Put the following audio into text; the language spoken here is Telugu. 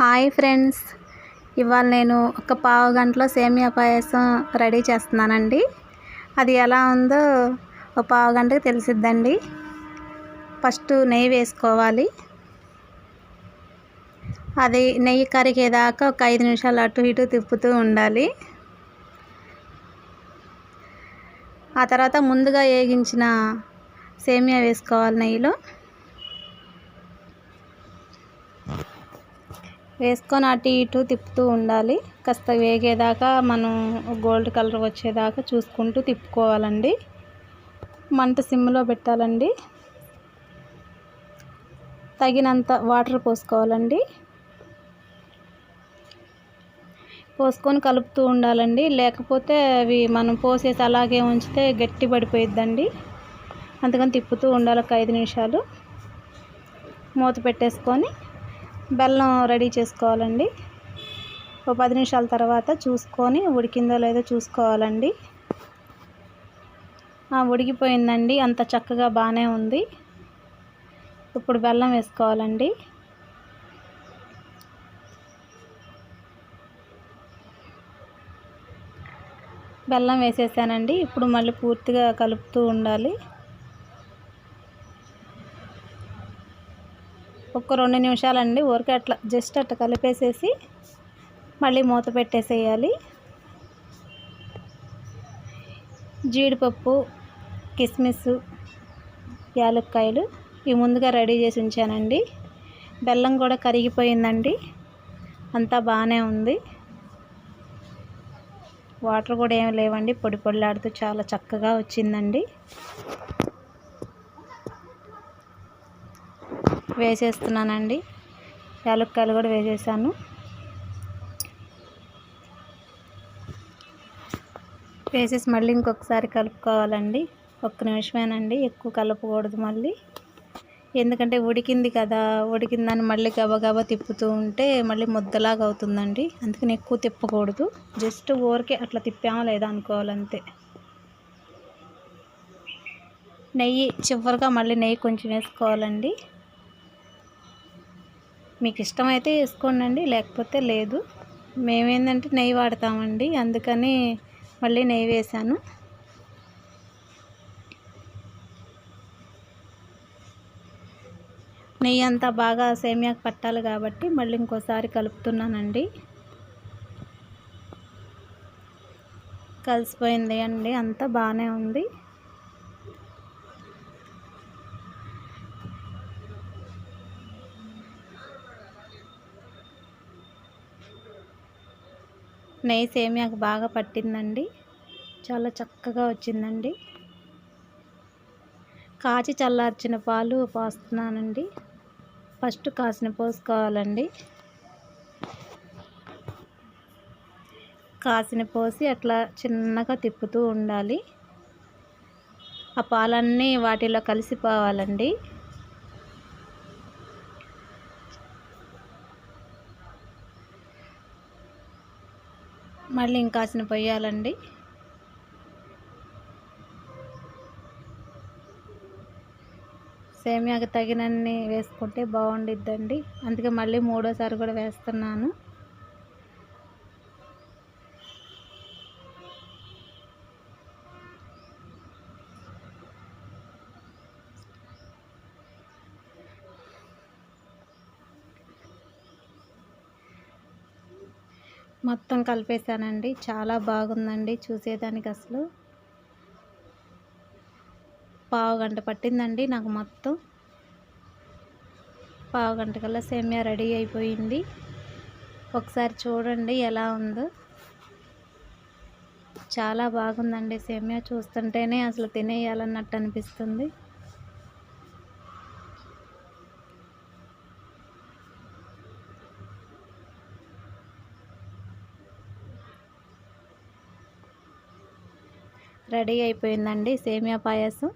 Hi friends. ఇవాళ నేను ఒక పావు గంటలో సేమియా పాయసం రెడీ చేస్తున్నానండి. అది ఎలా ఉందో ఒక పావు గంటకి తెలిసిద్దండి. ఫస్ట్ నెయ్యి వేసుకోవాలి. అది నెయ్యి కరిగేదాకా ఒక ఐదు నిమిషాలు అటు ఇటు తిప్పుతూ ఉండాలి. ఆ తర్వాత ముందుగా వేగించిన సేమియా వేసుకోవాలి నెయ్యిలో. వేసుకొని అటు ఇటు తిప్పుతూ ఉండాలి. కాస్త వేగేదాకా మనం గోల్డ్ కలర్ వచ్చేదాకా చూసుకుంటూ తిప్పుకోవాలండి. మంట సిమ్లో పెట్టాలండి. తగినంత వాటర్ పోసుకోవాలండి. పోసుకొని కలుపుతూ ఉండాలండి. లేకపోతే అవి మనం పోసేసి అలాగే ఉంచితే గట్టి పడిపోయిద్దండి. అందుకని తిప్పుతూ ఉండాలి ఒక ఐదు నిమిషాలు. మూత పెట్టేసుకొని బెల్లం రెడీ చేసుకోవాలండి. ఒక పది నిమిషాల తర్వాత చూసుకొని ఉడికిందో లేదో చూసుకోవాలండి. ఉడికిపోయిందండి. అంత చక్కగా బాగానే ఉంది. ఇప్పుడు బెల్లం వేసుకోవాలండి. బెల్లం వేసేసానండి. ఇప్పుడు మళ్ళీ పూర్తిగా కలుపుతూ ఉండాలి. ఒక రెండు నిమిషాలండి ఊరికే అట్లా జస్ట్ అట్లా కలిపేసేసి మళ్ళీ మూత పెట్టేసేయాలి. జీడిపప్పు కిస్మిస్ యాలక్కాయలు ఇవి ముందుగా రెడీ చేసి ఉంచానండి. బెల్లం కూడా కరిగిపోయిందండి అంతా బాగానే ఉంది. వాటర్ కూడా ఏమి లేవండి పొడి పొడిలాడుతూ చాలా చక్కగా వచ్చిందండి. వేసేస్తున్నానండి. యాలక్కాయలు కూడా వేసేసాను. వేసేసి మళ్ళీ ఇంకొకసారి కలుపుకోవాలండి. ఒక్క నిమిషమేనండి ఎక్కువ కలపకూడదు మళ్ళీ. ఎందుకంటే ఉడికింది కదా ఉడికిందని మళ్ళీ గబగబా తిప్పుతూ ఉంటే మళ్ళీ ముద్దలాగా అవుతుందండి. అందుకని ఎక్కువ తిప్పకూడదు. జస్ట్ ఊరికే అట్లా తిప్పామో లేదా అనుకోవాలంతే. నెయ్యి చివరిగా మళ్ళీ నెయ్యి కొంచెం వేసుకోవాలండి. మీకు ఇష్టమైతే వేసుకోండి లేకపోతే లేదు. మేమేందంటే నెయ్యి వాడతామండి అందుకని మళ్ళీ నెయ్యి వేసాను నెయ్యి అంతా బాగా సేమియాకి పట్టాలి కాబట్టి మళ్ళీ ఇంకోసారి కలుపుతున్నానండి. కలిసిపోయింది అండి అంతా బాగానే ఉంది. నెయ్యి సేమియాకు బాగా పట్టిందండి. చాలా చక్కగా వచ్చిందండి. కాచి చల్లార్చిన పాలు పోస్తున్నానండి. ఫస్ట్ కాసిన పోసుకోవాలండి. కాసిన పోసి అట్లా చిన్నగా తిప్పుతూ ఉండాలి. ఆ పాలన్నీ వాటిలో కలిసిపోవాలండి. మళ్ళీ ఇంకాసిన పొయ్యాలండి. సేమియాకి తగినన్ని వేసుకుంటే బాగుండిద్దండి. అందుకే మళ్ళీ మూడోసారి కూడా వేస్తున్నాను. మొత్తం కలిపేసానండి చాలా బాగుందండి చూసేదానికి అసలు. పావు గంట పట్టిందండి నాకు మొత్తం. పావు గంట కల్లా సేమియా రెడీ అయిపోయింది. ఒకసారి చూడండి ఎలా ఉందో. చాలా బాగుందండి సేమియా. చూస్తుంటేనే అసలు తినేయాలన్నట్టు అనిపిస్తుంది. రెడీ అయిపోయిందండి సేమియా పాయసం.